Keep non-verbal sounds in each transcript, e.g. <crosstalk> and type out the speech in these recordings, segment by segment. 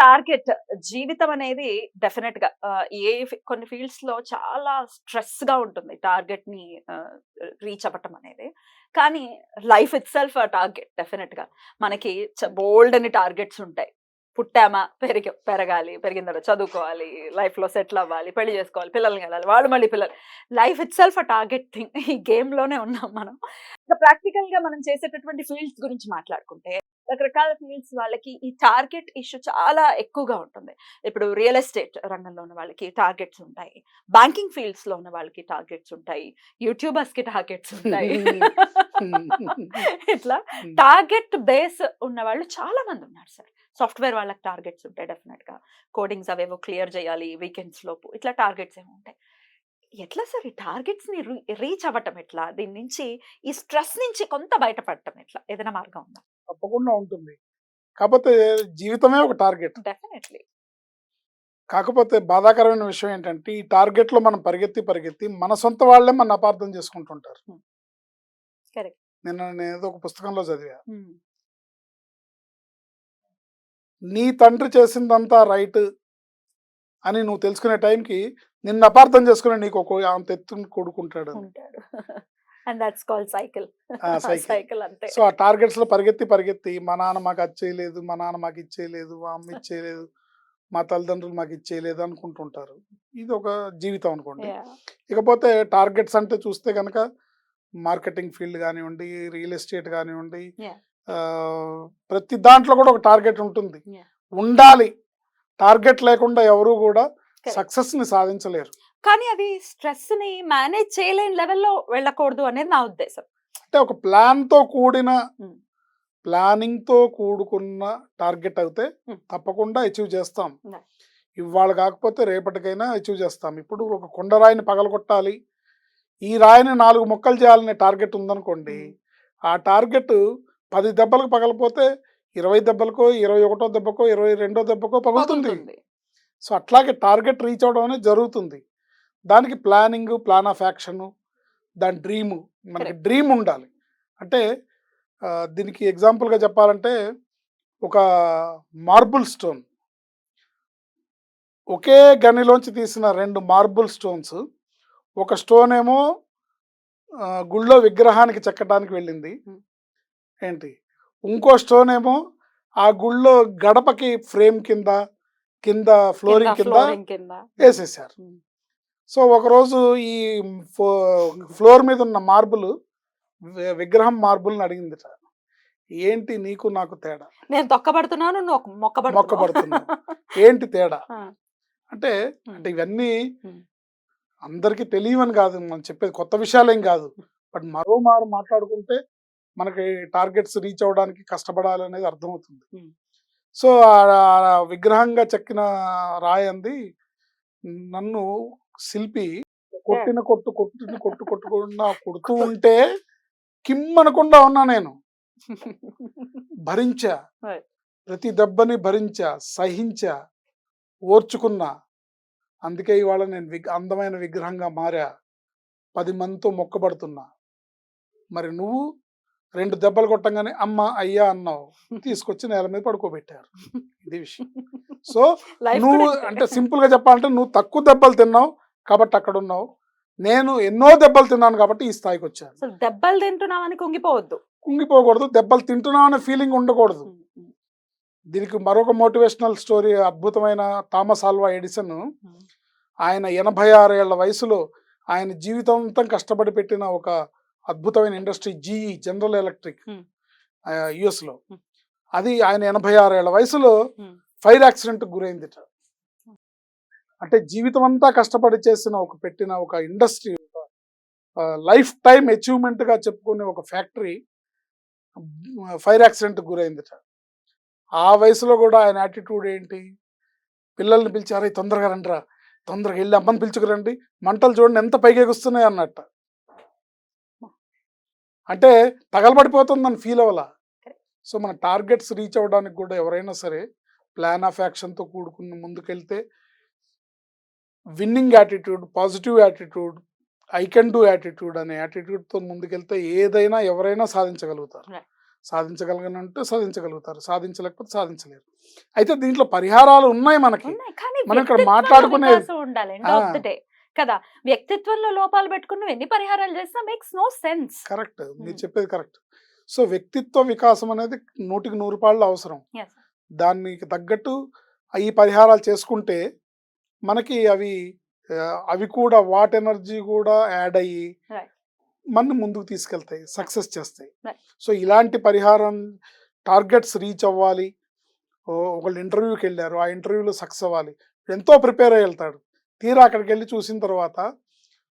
Target జీవితం అనేది డెఫినెట్గా ఏ కొన్ని ఫీల్డ్స్లో చాలా స్ట్రెస్గా ఉంటుంది టార్గెట్ని రీచ్ అవ్వటం అనేది. కానీ లైఫ్ ఇట్ సెల్ఫ్ టార్గెట్ డెఫినెట్గా మనకి బోల్డ్ అని టార్గెట్స్ ఉంటాయి. పుట్టామా పెరిగి పెరగాలి పెరిగిన తర్వాత చదువుకోవాలి లైఫ్లో సెటిల్ అవ్వాలి పెళ్ళి చేసుకోవాలి పిల్లల్ని వెళ్ళాలి వాళ్ళు మళ్ళీ పిల్లలు. Life itself a target thing ఈ గేమ్లోనే ఉన్నాం మనం. ఇంకా ప్రాక్టికల్గా మనం చేసేటటువంటి ఫీల్డ్స్ గురించి మాట్లాడుకుంటే రకరకాల ఫీల్డ్స్ వాళ్ళకి ఈ టార్గెట్ ఇష్యూ చాలా ఎక్కువగా ఉంటుంది. ఇప్పుడు రియల్ ఎస్టేట్ రంగంలో ఉన్న వాళ్ళకి టార్గెట్స్ ఉంటాయి. బ్యాంకింగ్ ఫీల్డ్స్లో ఉన్న వాళ్ళకి టార్గెట్స్ ఉంటాయి. యూట్యూబర్స్కి టార్గెట్స్ ఉంటాయి. <laughs> ఇట్లా టార్గెట్ బేస్ ఉన్న వాళ్ళు చాలా మంది ఉన్నారు సార్. సాఫ్ట్వేర్ వాళ్ళకి టార్గెట్స్ ఉంటాయి డెఫినెట్గా కోడింగ్స్ అవేవో క్లియర్ చేయాలి వీకెండ్స్ లోపు ఇట్లా టార్గెట్స్ ఏమో ఉంటాయి. ఎట్లా సార్ ఈ టార్గెట్స్ని రీచ్ అవ్వటం ఎట్లా? దీని నుంచి ఈ స్ట్రెస్ నుంచి కొంత బయటపడటం ఎట్లా? ఏదైనా మార్గం ఉందా? తప్పకుండా ఉంటుంది. కాకపోతే జీవితమే ఒక టార్గెట్. డెఫినెట్లీ. కాకపోతే బాధాకరమైన విషయం ఏంటంటే ఈ టార్గెట్లో మనం పరిగెత్తి పరిగెత్తి మన సొంత వాళ్ళే మన అపార్థం చేసుకుంటుంటారు. నిన్న నేను ఏదో ఒక పుస్తకంలో చదివా. నీ తండ్రి చేసిందంతా రైట్ అని నువ్వు తెలుసుకునే టైంకి నిన్ను అపార్థం చేసుకునే నీకు ఒక అంత ఎత్తుని కొడుకుంటాడు and that's call cycle. Cycle అంతే సో ఆ టార్గెట్స్లో పరిగెత్తి పరిగెత్తి మా నాన్న మాకు అది చేయలేదు మా నాన్న మాకు ఇచ్చేయలేదు మా అమ్మ ఇచ్చేయలేదు మా తల్లిదండ్రులు మాకు ఇచ్చేయలేదు అనుకుంటుంటారు ఇది ఒక జీవితం అనుకోండి. ఇకపోతే టార్గెట్స్ అంటే చూస్తే కనుక మార్కెటింగ్ ఫీల్డ్ కానివ్వండి రియల్ ఎస్టేట్ కానివ్వండి ప్రతి దాంట్లో కూడా ఒక టార్గెట్ ఉంటుంది. ఉండాలి టార్గెట్ లేకుండా ఎవరు కూడా Correct. సక్సెస్ని సాధించలేరు కానీ అది స్ట్రెస్ని మేనేజ్ చేయలేని లెవెల్లో వెళ్ళకూడదు అనేది నా ఉద్దేశం అంటే ఒక ప్లాన్తో కూడిన. ప్లానింగ్తో కూడుకున్న టార్గెట్ అయితే. తప్పకుండా అచీవ్ చేస్తాం. ఇవాళ కాకపోతే రేపటికైనా అచీవ్ చేస్తాం ఇప్పుడు ఒక కొండరాయిని పగలగొట్టాలి ఈ రాయిని నాలుగు మొక్కలు చేయాలనే టార్గెట్ ఉందనుకోండి ఆ టార్గెట్ పది దెబ్బలకు పగలపోతే ఇరవై దెబ్బలకో ఇరవై ఒకటో దెబ్బకో ఇరవై రెండో దెబ్బకో పగులుతుంది పగులుతుంది. సో అట్లాగే టార్గెట్ రీచ్ అవడం అనేది జరుగుతుంది దానికి ప్లానింగ్ ప్లాన్ ఆఫ్ యాక్షన్ దాని డ్రీమ్ మనకి. డ్రీమ్ ఉండాలి అంటే దీనికి ఎగ్జాంపుల్గా చెప్పాలంటే ఒక మార్బుల్ స్టోన్ ఒకే గనిలోంచి తీసిన రెండు మార్బుల్ స్టోన్స్ ఒక స్టోన్ ఏమో గుళ్ళో విగ్రహానికి చెక్కడానికి వెళ్ళింది. ఏంటి ఇంకో స్టోన్ ఏమో ఆ గుళ్ళో గడపకి ఫ్రేమ్ కింద కింద ఫ్లోరింగ్ కింద వేసేసారు. సో ఒకరోజు ఈ ఫ్లోర్ మీద ఉన్న మార్బుల్ విగ్రహం మార్బుల్ని అడిగిందిట ఏంటి నీకు నాకు తేడా నేను తొక్కబడుతున్నాను నువ్వు ఒక మొక్క మొక్కబడుతున్నావు. ఏంటి తేడా. అంటే అంటే ఇవన్నీ. అందరికీ తెలియవని కాదు మనం చెప్పేది కొత్త విషయాలేం కాదు బట్ మరో మారు మాట్లాడుకుంటే మనకి టార్గెట్స్ రీచ్ అవ్వడానికి కష్టపడాలి అనేది అర్థమవుతుంది. సో విగ్రహంగా చెక్కిన రాయి అంది నన్ను శిల్పి కొట్టిన కొట్టు కొట్టిన కొట్టు కొట్టుకున్నా కొడుతూ ఉంటే కిమ్ అనకుండా ఉన్నా నేను. భరించా. ప్రతి దెబ్బని భరించా సహించా ఓర్చుకున్నా. అందుకే ఇవాళ నేను విగ్ అందమైన విగ్రహంగా మారా. పది మందితో మొక్కబడుతున్నా. మరి నువ్వు రెండు దెబ్బలు కొట్టంగానే అమ్మ అయ్యా అన్నావు. తీసుకొచ్చి నేల మీద పడుకోబెట్టారు. ఇది విషయం. సో <laughs> నువ్వు. అంటే సింపుల్గా చెప్పాలంటే నువ్వు తక్కువ దెబ్బలు తిన్నావు. కాబట్టి అక్కడ ఉన్నావు నేను ఎన్నో దెబ్బలు తిన్నాను కాబట్టి ఈ స్థాయికి వచ్చాను దెబ్బలు తింటున్నామని కుంగిపోవద్దు. కుంగిపోకూడదు. దెబ్బలు తింటున్నావు అనే ఫీలింగ్ ఉండకూడదు. దీనికి మరొక మోటివేషనల్ స్టోరీ అద్భుతమైన థామస్ ఆల్వా ఎడిసన్ ఆయన ఎనభై ఆరు ఏళ్ళ వయసులో ఆయన జీవితాంతం కష్టపడి పెట్టిన ఒక అద్భుతమైన ఇండస్ట్రీ జీఈ జనరల్ ఎలక్ట్రిక్. యుఎస్లో Hmm. అది ఆయన ఎనభై ఆరు ఏళ్ళ వయసులో. ఫైర్ యాక్సిడెంట్ గురైందిట. అంటే జీవితం అంతా కష్టపడి చేసిన ఒక పెట్టిన ఒక ఇండస్ట్రీ లైఫ్ టైం అచీవ్మెంట్గా చెప్పుకునే ఒక ఫ్యాక్టరీ ఫైర్ యాక్సిడెంట్ గురైందిట ఆ వయసులో కూడా ఆయన యాటిట్యూడ్ ఏంటి? పిల్లల్ని పిలిచారు తొందరగా రండిరా తొందరగా వెళ్ళి అమ్మని పిలుచుకురండి మంటలు చూడండి ఎంత పైకెగుస్తున్నాయి అన్నట్ట. అంటే తగలబడిపోతుందని ఫీల్ అవ్వాల. సో మన టార్గెట్స్ రీచ్ అవ్వడానికి కూడా ఎవరైనా సరే ప్లాన్ ఆఫ్ యాక్షన్తో కూడుకుని ముందుకెళ్తే winning attitude positive attitude I can do attitude అనే యాటిట్యూడ్తో ముందుకెళ్తే ఏదైనా ఎవరైనా సాధించగలుగుతారు. సాధించగలగనంటే సాధించగలుగుతారు. సాధించలేకపోతే సాధించలేరు. అయితే దీంట్లో పరిహారాలు ఉన్నాయి మనకి. మనం ఇక్కడ మాట్లాడుకునే- ఉండాలి. కదా! వ్యక్తిత్వంలో లోపాలు పెట్టుకుని ఎన్ని పరిహారాలు చేసినా మేక్స్ నో సెన్స్ కరెక్ట్. మీరు. చెప్పేది కరెక్ట్. సో వ్యక్తిత్వ వికాసం అనేది నూటికి నూరు పాళ్ళు అవసరం. దానికి తగ్గట్టు ఈ పరిహారాలు చేసుకుంటే మనకి అవి అవి కూడా వాట్ ఎనర్జీ కూడా యాడ్ అయ్యి. మన ముందుకు తీసుకెళ్తాయి సక్సెస్ చేస్తాయి. సో ఇలాంటి పరిహారం టార్గెట్స్ రీచ్ అవ్వాలి. ఒకళ్ళు ఇంటర్వ్యూకి వెళ్ళారు ఆ ఇంటర్వ్యూలో సక్సెస్ అవ్వాలి. ఎంతో ప్రిపేర్ అయ్యి వెళ్తాడు. తీరా అక్కడికి వెళ్ళి చూసిన తర్వాత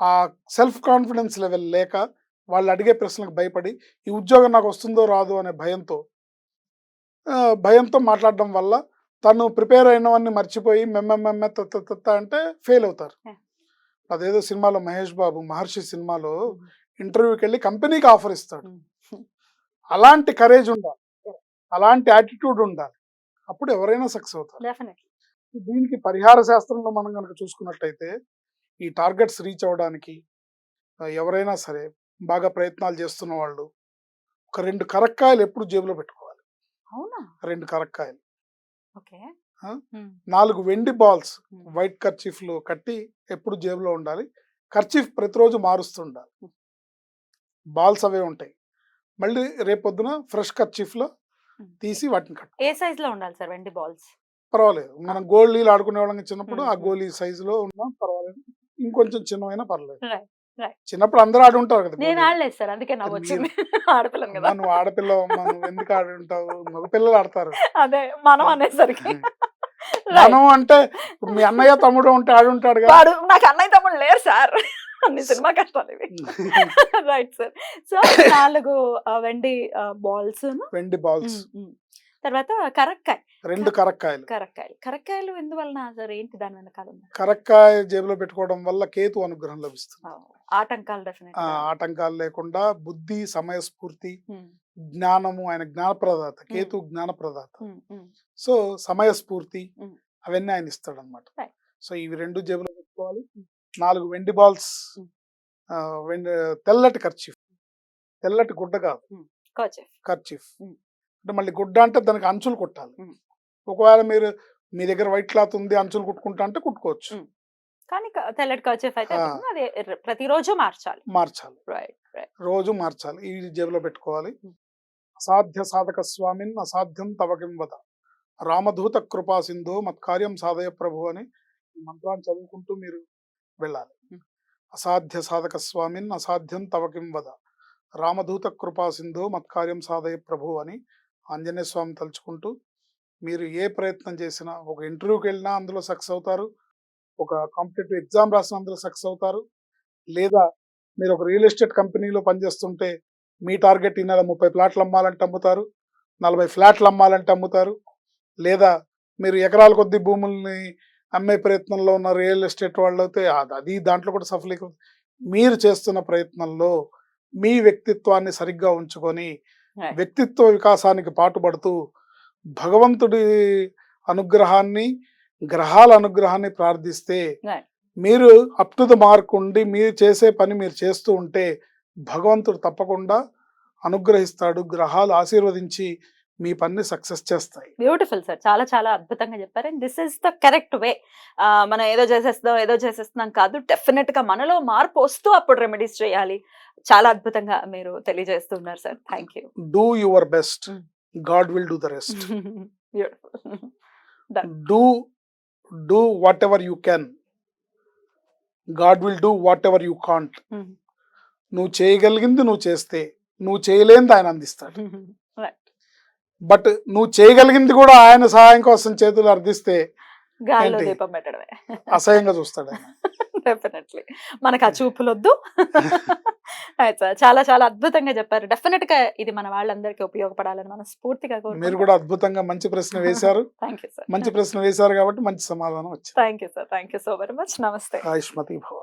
ఆ సెల్ఫ్ కాన్ఫిడెన్స్ లెవెల్ లేక వాళ్ళు అడిగే ప్రశ్నలకు భయపడి ఈ ఉద్యోగం నాకు వస్తుందో రాదు అనే భయంతో భయంతో మాట్లాడడం వల్ల తను ప్రిపేర్ అయినవన్నీ మర్చిపోయి మెమ్మెమ్మెమ్మె తత్త తత్త అంటే ఫెయిల్ అవుతారు. అదేదో సినిమాలో మహేష్ బాబు మహర్షి సినిమాలో ఇంటర్వ్యూకి వెళ్ళి కంపెనీకి ఆఫర్ ఇస్తాడు. అలాంటి కరేజ్ ఉండాలి. అలాంటి యాటిట్యూడ్ ఉండాలి. అప్పుడు ఎవరైనా సక్సెస్ అవుతారు. దీనికి పరిహార శాస్త్రంలో మనం కనుక చూసుకున్నట్లయితే ఈ టార్గెట్స్ రీచ్ అవ్వడానికి ఎవరైనా సరే బాగా ప్రయత్నాలు చేస్తున్న వాళ్ళు ఒక రెండు కరక్కాయలు ఎప్పుడు జేబులో పెట్టుకోవాలి. అవునా? రెండు కరక్కాయలు? నాలుగు వెండి బాల్స్ వైట్ కర్చీఫ్లో కట్టి ఎప్పుడు జేబులో ఉండాలి. కర్చీఫ్ ప్రతిరోజు మారుస్తుండాలి బాల్స్ అవే ఉంటాయి. మళ్ళీ రేపొద్దున ఫ్రెష్ కర్చీఫ్లో తీసి వాటిని కట్టు ఏ సైజ్లో ఉండాలి సార్ వెండి బాల్స్? పర్వాలేదు. మనం గోళీలు ఆడుకునే వాళ్ళకి చిన్నప్పుడు ఆ. గోళీ సైజులో ఉన్నా పర్వాలేదు. ఇంకొంచెం చిన్నమైనా పర్లేదు. చిన్నప్పుడు అందరూ ఆడి ఉంటారు కదా నేను. ఆడలేదు సార్ అందుకే నవ్వు వచ్చింది <laughs> ఆడపిల్లని కదా. నువ్వు ఆడపిల్ల ఎందుకు ఆడి ఉంటావు మగ పిల్లలు ఆడతారు. అదే మనం అనేసరికి. <laughs> మనం అంటే మీ అన్నయ్య తమ్ముడు ఉంటే ఆడి ఉంటాడు కదా నాకు అన్నయ్య తమ్ముడు లేరు సార్. <laughs> అన్ని సినిమా కష్టాలు ఇవి. రైట్ సార్ సో నాలుగు వెండి బాల్స్ వెండి బాల్స్ తర్వాత కరక్కాయ. రెండు కరక్కాయలు. కరక్కాయలు. కరక్కాయలు ఎందువలన సార్ ఏంటి దాని వెనకాల కరక్కాయ జేబులో పెట్టుకోవడం వల్ల కేతు అనుగ్రహం లభిస్తుంది. ఆటంకాలు ఆటంకాలు లేకుండా బుద్ధి సమయస్ఫూర్తి జ్ఞానము ఆయన జ్ఞానప్రదాత కేతు జ్ఞానప్రదాత. సో సమయస్ఫూర్తి. అవన్నీ ఆయన ఇస్తాడు అనమాట. సో ఇవి రెండు జేబులో పెట్టుకోవాలి. నాలుగు వెండి బాల్స్ తెల్లటి ఖర్చీఫ్ తెల్లటి గుడ్డ కాదు. ఖర్చీఫ్. అంటే మళ్ళీ గుడ్డ అంటే దానికి అంచులు కుట్టాలి. ఒకవేళ మీరు మీ దగ్గర వైట్ క్లాత్ ఉంది అంచులు కుట్టుకుంటా అంటే కుట్టుకోవచ్చు. కానీ తెల్లటి అయితే. అది ప్రతిరోజు మార్చాలి. మార్చాలి. Right right. రోజు మార్చాలి. ఈ జేబులో పెట్టుకోవాలి. అసాధ్య సాధక స్వామిన్ అసాధ్యం తవకిం వద. రామదూత కృపా సింధు మత్కార్యం సాధయ ప్రభు అని ఈ మంత్రాన్ని చదువుకుంటూ మీరు వెళ్ళాలి. అసాధ్య సాధక స్వామిన్ అసాధ్యం తవకిం వద. రామదూత కృపా సింధు మత్కార్యం సాధయ ప్రభు అని ఆంజనేయ స్వామి తలుచుకుంటూ మీరు ఏ ప్రయత్నం చేసినా ఒక ఇంటర్వ్యూకి వెళ్ళినా అందులో సక్సెస్ అవుతారు. ఒక కాంపిటేటివ్ ఎగ్జామ్ రాసిన అందులో సక్సెస్ అవుతారు. లేదా మీరు ఒక రియల్ ఎస్టేట్ కంపెనీలో పనిచేస్తుంటే మీ టార్గెట్ ఈ నెల ముప్పై ప్లాట్లు అమ్మాలంటే అమ్ముతారు. నలభై ఫ్లాట్లు అమ్మాలంటే అమ్ముతారు. లేదా మీరు ఎకరాల కొద్ది భూముల్ని అమ్మే ప్రయత్నంలో ఉన్న రియల్ ఎస్టేట్ వాళ్ళు అయితే అది- దాంట్లో కూడా సఫలీకృతం మీరు చేస్తున్న ప్రయత్నంలో మీ వ్యక్తిత్వాన్ని సరిగ్గా ఉంచుకొని వ్యక్తిత్వ వికాసానికి పాటుపడుతూ భగవంతుడి అనుగ్రహాన్ని గ్రహాల అనుగ్రహాన్ని ప్రార్థిస్తే. మీరు అప్ టు ద మార్క్ ఉండి మీరు చేసే పని మీరు చేస్తూ ఉంటే భగవంతుడు తప్పకుండా అనుగ్రహిస్తాడు గ్రహాలు ఆశీర్వదించి మీ పని సక్సెస్ చేస్తాయి. Beautiful sir. చాలా చాలా అద్భుతంగా చెప్పారు. And this is the correct way. మనం ఏదో చేసేస్తాం ఏదో చేసేస్తున్నాం కాదు డెఫినెట్గా మనలో మార్పు వస్తూ అప్పుడు రెమెడీస్ చేయాలి. చాలా అద్భుతంగా మీరు తెలియజేస్తున్నారు sir. Thank you. Do your best. God will do the rest do do whatever you can God will do whatever you can't నువ్వు చేయగలిగింది నువ్వు చేస్తే నువ్వు చేయలేనిది ఆయన అందిస్తాడు. <laughs> బట్ నువ్వు చేయగలిగింది కూడా ఆయన సహాయం కోసం చేతులు అర్థిస్తే గాల్లో? దీపం పెట్టడమే. అసహ్యంగా చూస్తాడు డెఫినెట్లీ మనకు ఆ చూపులు వద్దు Right, sir. చాలా చాలా అద్భుతంగా చెప్పారు. డెఫినెట్గా ఇది మన వాళ్ళందరికీ ఉపయోగపడాలని మనం స్ఫూర్తిగా మీరు కూడా అద్భుతంగా మంచి ప్రశ్న వేశారు. థ్యాంక్ యూ సార్ మంచి ప్రశ్న వేశారు కాబట్టి మంచి సమాధానం వచ్చింది. Thank you sir thank you so very much నమస్తే ఆయుష్మతి భవ